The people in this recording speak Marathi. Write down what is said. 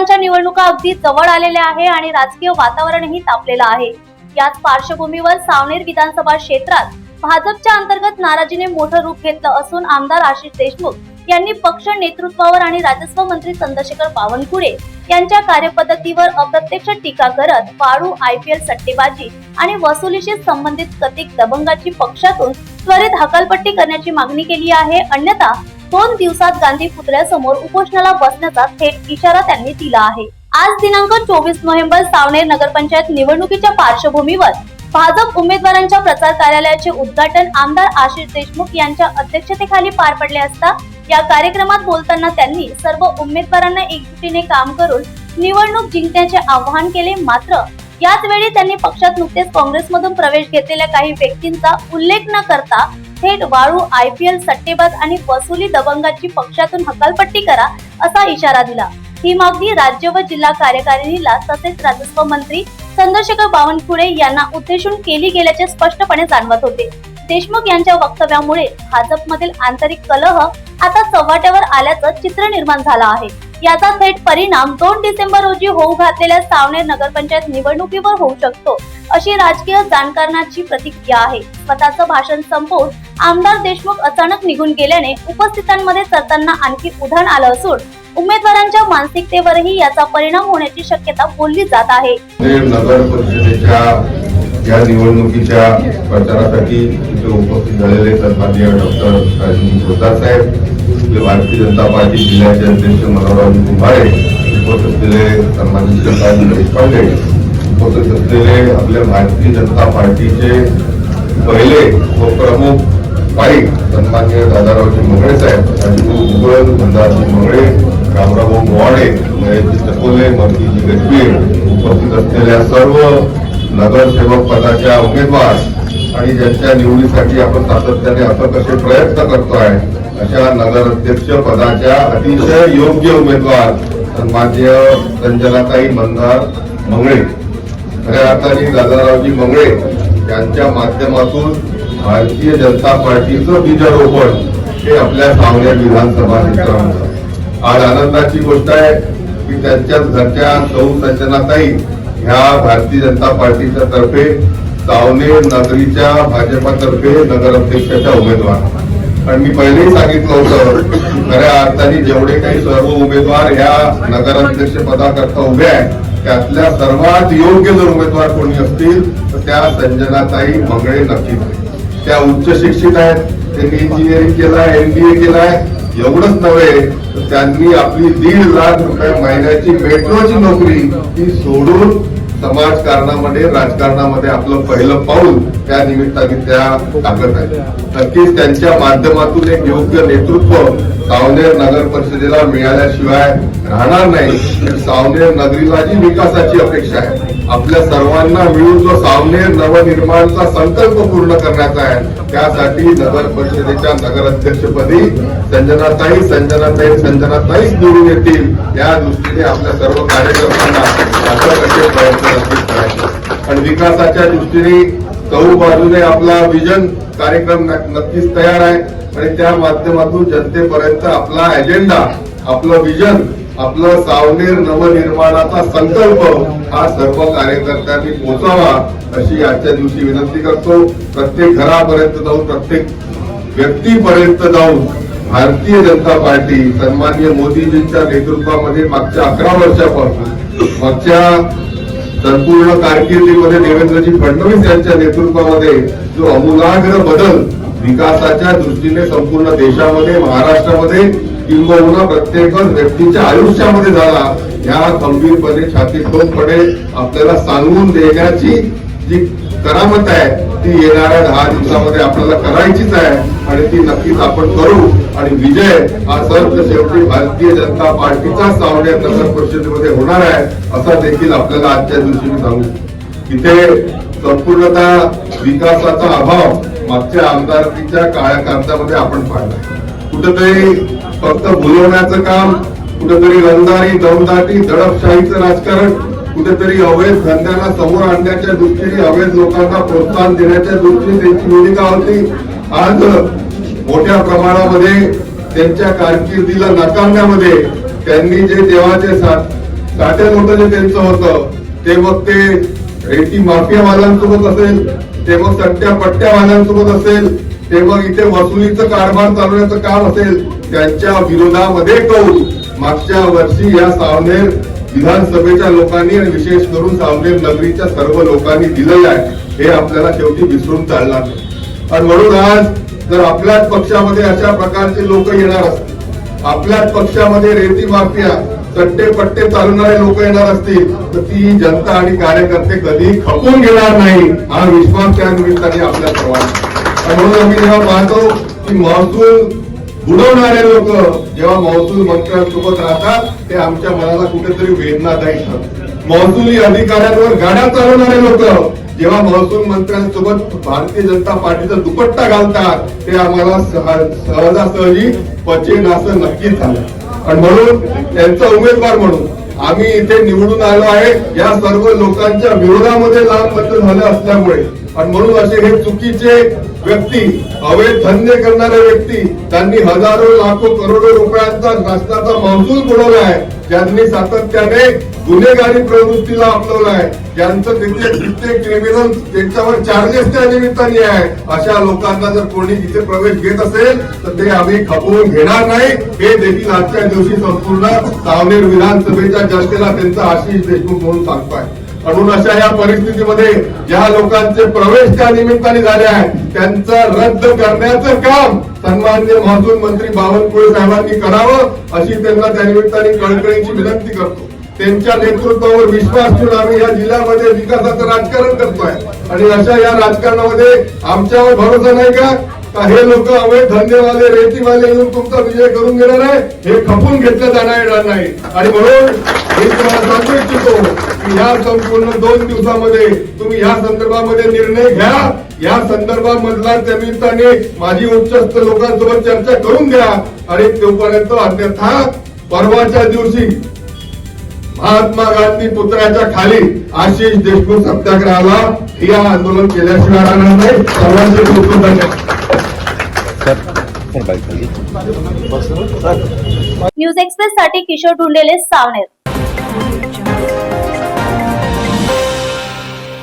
विधानसभांच्या निवडणुका अगदी जवळ आलेल्या आहे आणि राजकीय वातावरणही तापलेलं आहे. याच पार्श्वभूमीवर सावनेर विधानसभा क्षेत्रात भाजपच्या अंतर्गत नाराजीने मोठं रूप घेतलं असून आमदार आशिष देशमुख यांनी पक्ष नेतृत्वावर आणि राजस्व मंत्री चंद्रशेखर बावनकुळे यांच्या कार्यपद्धतीवर अप्रत्यक्ष टीका करत वाळू आयपीएल सट्टेबाजी आणि वसुलीशी संबंधित कथित दबंगाची पक्षातून त्वरित हकालपट्टी करण्याची मागणी केली आहे. अन्यथा दोन दिवसात गांधी पुतळ्यासमोर उपोषणाला बसण्याचा थेट इशारा त्यांनी दिला आहे. आज दिनांक चोवीस नोव्हेंबर सावनेर नगरपंचायत निवडणुकीच्या पार्श्वभूमीवर भाजप उमेदवारांच्या प्रचार कार्यालयाचे उद्घाटन आमदार आशिष देशमुख यांच्या अध्यक्षतेखाली पार पडले असता या कार्यक्रमात बोलताना त्यांनी सर्व उमेदवारांना एकजुटीने काम करून निवडणूक जिंकण्याचे आवाहन केले. मात्र याच वेळी त्यांनी पक्षात नुकतेच काँग्रेसमधून प्रवेश घेतलेल्या काही व्यक्तींचा उल्लेख न करता थेट वाळू आयपीएल सट्टेबाज आणि वसुली दबंगाची पक्षातून हकालपट्टी करा असा इशारा दिला. ही मागणी राज्य व जिल्हा कार्यकारिणीला तसेच राजस्व मंत्री चंद्रशेखर बावनकुळे यांना उद्देशून केली गेल्याचे स्पष्टपणे जाणवत होते. देशमुख यांच्या वक्तव्यामुळे भाजपमधील आंतरिक कलह आता चव्हाट्यावर आल्याचं चित्र निर्माण झालं आहे. याचा थेट परिणाम दोन डिसेंबर रोजी होऊ घातलेल्या सावनेर नगरपंचायत निवडणुकीवर होऊ शकतो अशी राजकीय जाणकारणाची प्रतिक्रिया आहे. स्वतःचं भाषण संपवून आमदार देशमुख अचानक निघून गेल्याने उपस्थितांमध्ये चर्चांना आणखी उधाण आलं असून उमेदवारांच्या मानसिकतेवरही याचा परिणाम होण्याची शक्यता बोलली जात आहे. नगर परिषदेच्या या निवडणुकीच्या प्रचारासाठी इथे उपस्थित झालेले सन्माननीय डॉक्टर राजू जोरदार साहेब भारतीय जनता पार्टी जिल्ह्याचे अध्यक्ष मनोहरराव कुंभारे उपस्थित असलेले सन्मानित शंकरराव देशपांडे उपस्थित असलेले आपल्या भारतीय जनता पार्टीचे पहिले व प्रमुख पायी सन्मान्य दादारावजी मंगळे साहेब राजू मुगळ मंदारजी मंगळे रामराव मोवाडे महेशजी चकोले मर्तीजी गजबीर उपस्थित असलेल्या सर्व नगरसेवक पदाच्या उमेदवार आणि ज्यांच्या निवडीसाठी आपण सातत्याने असं कसे प्रयत्न करतोय अशा नगराध्यक्ष पदाच्या अतिशय योग्य उमेदवार सन्मान्य संजनाताई मंदार मंगळे. खऱ्या अर्थाने दादारावजी मंगळे यांच्या माध्यमातून भारतीय जनता पार्टीचं बीजारोपण हे आपल्या सावनेर विधानसभा क्षेत्रामध्ये आज आनंदाची गोष्ट आहे की त्यांच्याच घरच्या सौ संचनाताई ह्या भारतीय जनता पार्टीच्या तर्फे सावने नगरीच्या भाजपातर्फे नगराध्यक्षाच्या उमेदवार आणि मी पहिलेही सांगितलं होतं खऱ्या अर्थाने जेवढे काही सर्व उमेदवार ह्या नगराध्यक्ष पदाकरता उभे आहेत त्यातल्या सर्वात योग्य जर उमेदवार कोणी असतील तर त्या संजनाताई मंगळे नक्कीच आहेत. त्या उच्च शिक्षित आहेत त्यांनी इंजिनिअरिंग केलाय एमबीए केलाय एवढंच नव्हे तर त्यांनी आपली दीड लाख रुपये महिन्याची मेट्रोची नोकरी ही सोडून समाजकारणामध्ये राजकारणामध्ये आपलं पहिलं पाऊल त्या निमित्ताने त्या टाकत आहेत नक्कीच त्यांच्या माध्यमातून एक योग्य नेतृत्व सावनेर नगर परिषदेला मिळाल्याशिवाय राहणार नाही. तर सावनेर नगरीला जी विकासाची अपेक्षा आहे आपल्या सर्वांना मिळून जो सावनेर नवनिर्माणचा संकल्प पूर्ण करण्याचा आहे त्यासाठी नगर परिषदेच्या नगराध्यक्षपदी संजनाताई संजनाताई संजनाताईच निवडून येतील. या दृष्टीने आपल्या सर्व कार्यकर्त्यांना अशा कसे प्रयत्न नक्कीच करायचे. आणि विकासाच्या दृष्टीने चौ बाजूने आपला विजन कार्यक्रम नक्कीच तयार आहे. आणि त्या माध्यमातून जनतेपर्यंत आपला एजेंडा आपलं विजन आपला सावनेर नवनिर्माणाचा संकल्प हा सर्व कार्यकर्त्यांनी पोचावा अशी आजच्या दिवशी विनंती करतो. प्रत्येक घरापर्यंत जाऊन प्रत्येक व्यक्तीपर्यंत जाऊन भारतीय जनता पार्टी सन्माननीय मोदीजींच्या नेतृत्वामध्ये मागच्या अकरा वर्षापासून मागच्या संपूर्ण कारकिर्दीमध्ये देवेंद्रजी फडणवीस यांच्या नेतृत्वामध्ये जो अमूलाग्र बदल विकासाच्या दृष्टीने संपूर्ण देशामध्ये महाराष्ट्रामध्ये किंबहुना प्रत्येक व्यक्तीच्या आयुष्यामध्ये झाला या गंभीरपणे छाती ठोकपणे आपल्याला सांगून देण्याची जी करामत आहे ती येणाऱ्या दहा दिवसामध्ये आपल्याला करायचीच आहे आणि ती नक्कीच आपण करू. आणि विजय हा सर्व शेवटी भारतीय जनता पार्टीचा सावण्या नगर परिषदेमध्ये होणार आहे असा देखील आपल्याला आजच्या दिवशी मी सांगू. इथे संपूर्णतः विकासाचा अभाव मागच्या आमदारकीच्या काळ्या कागदामध्ये आपण पाहिला. कुठेतरी फक्त भुलवण्याचं काम कुठेतरी रंगदारी दमदाटी दडपशाहीचं राजकारण कुठेतरी अवैध धंद्याला समोर आणण्याच्या दृष्टीने अवैध लोकांना प्रोत्साहन देण्याच्या दृष्टीने त्यांची भूमिका होती. आज मोठ्या प्रमाणामध्ये त्यांच्या कारकिर्दीला नाकारण्यामध्ये त्यांनी जे देवाचे साथ साठे मोठं जे त्यांचं होतं ते मग ते रेटी माफियावाल्यांसोबत असेल ते मग सट्ट्या पट्ट्यावाल्यांसोबत असेल ते मग इथे वसुलीचं कारभार चालवण्याचं काम असेल त्यांच्या विरोधामध्ये कौल. मागच्या वर्षी या सावनेर विधानसभेच्या लोकांनी आणि विशेष करून सावनेर नगरीच्या सर्व लोकांनी दिलेलं आहे. हे आपल्याला शेवटी विसरून चालणार नाही आणि म्हणून आज जर आपल्याच पक्षामध्ये अशा प्रकारचे लोक येणार असतील आपल्याच पक्षामध्ये रेती माफिया सट्टे पट्टे चालवणारे लोक येणार असतील तर ती जनता आणि कार्यकर्ते कधी खपून घेणार नाही हा विश्वास त्या निमित्ताने आपल्या सर्वांना. म्हणून आम्ही जेव्हा पाहतो की महसूल बुडवणारे लोक जेव्हा महसूल मंत्र्यांसोबत राहतात ते आमच्या मनाला कुठेतरी वेदनादायी ठरतात महसुली अधिकाऱ्यांवर गाड्या चालवणारे लोक जेव्हा महसूल मंत्र्यांसोबत भारतीय जनता पार्टीचा दुपट्टा घालतात ते आम्हाला सहजासहजी पचेन असं नक्कीच झालं. आणि म्हणून त्यांचा उमेदवार म्हणून आम्ही इथे निवडून आलो आहे. या सर्व लोकांच्या विरोधामध्ये लाभबद्दल झालं असल्यामुळे. आणि म्हणून असे हे चुकीचे व्यक्ती अवैध धंदे करणाऱ्या व्यक्ती त्यांनी हजारो लाखो करोडो रुपयांचा राष्ट्राचा महसूल बुडवला आहे. ज्यांनी सातत्याने गुन्हेगारी प्रवृत्तीला आपलवला आहे. ज्यांचं तिथे कित्येक क्रिमिनल त्यांच्यावर चार्जेस त्या निमित्ताने आहे. अशा लोकांना जर कोणी इथे प्रवेश घेत असेल तर ते आम्ही खपवून घेणार नाही. हे देखील आजच्या दिवशी संपूर्ण सावनेर विधानसभेच्या जनतेला त्यांचा आशिष देशमुख म्हणून सांगतोय. म्हणून अशा या परिस्थितीमध्ये ज्या लोकांचे प्रवेश त्या निमित्ताने झाले आहे त्यांचं रद्द करण्याचं काम सन्मान्य महसूल मंत्री बावनकुळे साहेबांनी करावं अशी त्यांना त्या निमित्ताने कळकळीची विनंती करतो. त्यांच्या नेतृत्वावर विश्वास ठेवून आम्ही या जिल्ह्यामध्ये विकासाचं राजकारण करतोय. आणि अशा या राजकारणामध्ये आमच्यावर भरोसा नाही का? का हे लोक अवैध धंदेवाले रेतीवाले येऊन तुमचा विजय करून घेणार आहे हे खपून घेतलं जाणार येणार नाही. आणि म्हणून मी तुम्हाला सांगू इच्छितो की या संपूर्ण दोन दिवसामध्ये तुम्ही या संदर्भामध्ये निर्णय घ्या. या संदर्भामधला त्या निमित्ताने माझी उच्चस्थ लोकांसोबत चर्चा करून घ्या आणि तोपर्यंत अन्यथा परवाच्या दिवशी महात्मा गांधी पुतळ्याच्या खाली आशिष देशमुख सत्याग्रहाला हे आंदोलन केल्याशिवाय राहणार नाही. सर्वांचे खूप धन्यवाद. न्यूज एक्सप्रेस साठी किशोर ढुंडेले सावनेर.